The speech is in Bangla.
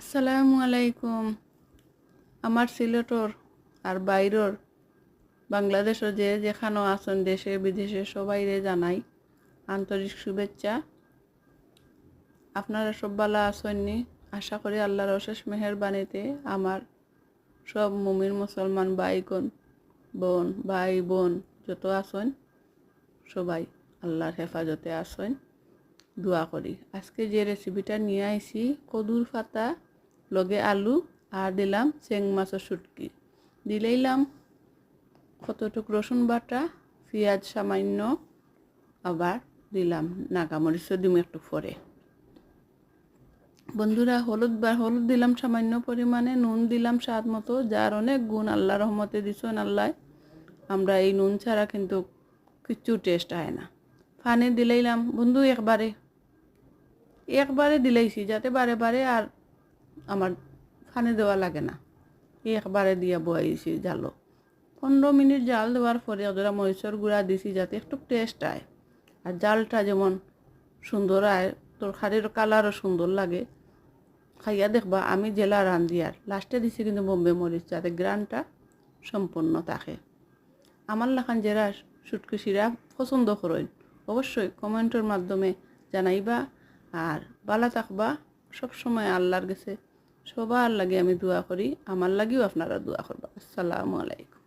আসসালামু আলাইকুম। আমার সিলেটর আর বাইরর বাংলাদেশও যে যেখানেও আছেন, দেশে, বিদেশে সবাইরে জানাই আন্তরিক শুভেচ্ছা। আপনারা সব ভালো আছেননি? আশা করি আল্লাহর অশেষ মেহরবানিতে আমার সব মুমিন মুসলমান ভাই বোন ভাই বোন যত আছেন, সবাই আল্লাহর হেফাজতে আছেন। দোয়া করি। আজকে যে রেসিপিটা নিয়ে আইছি, কদুর পাতা লগে আলু আর দিলাম চেং মাছের শুটকি। দিলেইলাম কতটুক রসুন বাটা, পেঁয়াজ সামান্য, আবার দিলাম নাগামরিচও দিম একটু পরে। বন্ধুরা, হলুদ বা হলুদ দিলাম সামান্য পরিমাণে, নুন দিলাম স্বাদ মতো, যার অনেক গুণ আল্লাহ রহমতে দিছেন আল্লাহ। আমরা এই নুন ছাড়া কিন্তু কিচ্ছু টেস্ট হয় না। ফানে দিলাইলাম, বন্ধু, একবারে। একবারে দিলাইছি, যাতে বারে বারে আর আমার ফানে দেওয়া লাগে না। একবারে দিয়া বয়াইছি জালো। পনেরো মিনিট জাল দেওয়ার পরে ওদের মরিচর গুঁড়া দিছি যাতে একটু টেস্ট আয়। আর জালটা যেমন সুন্দর আয় তোর তরকারির কালারও সুন্দর লাগে। খাইয়া দেখবা আমি জেলা রান্ধি আর। লাস্টে দিছি কিন্তু বোম্বে মরিচ, যাতে গ্রানটা সম্পূর্ণ থাকে। আমার লাখান যারা সুটকি শিরা পছন্দ করেন। অবশ্যই কমেন্টের মাধ্যমে জানাইবা। আর বালা থাকবা সবসময় আল্লাহর কাছে। সবার লাগে আমি দোয়া করি আমার লাগেও আপনারা দোয়া করবা আসসালামু আলাইকুম।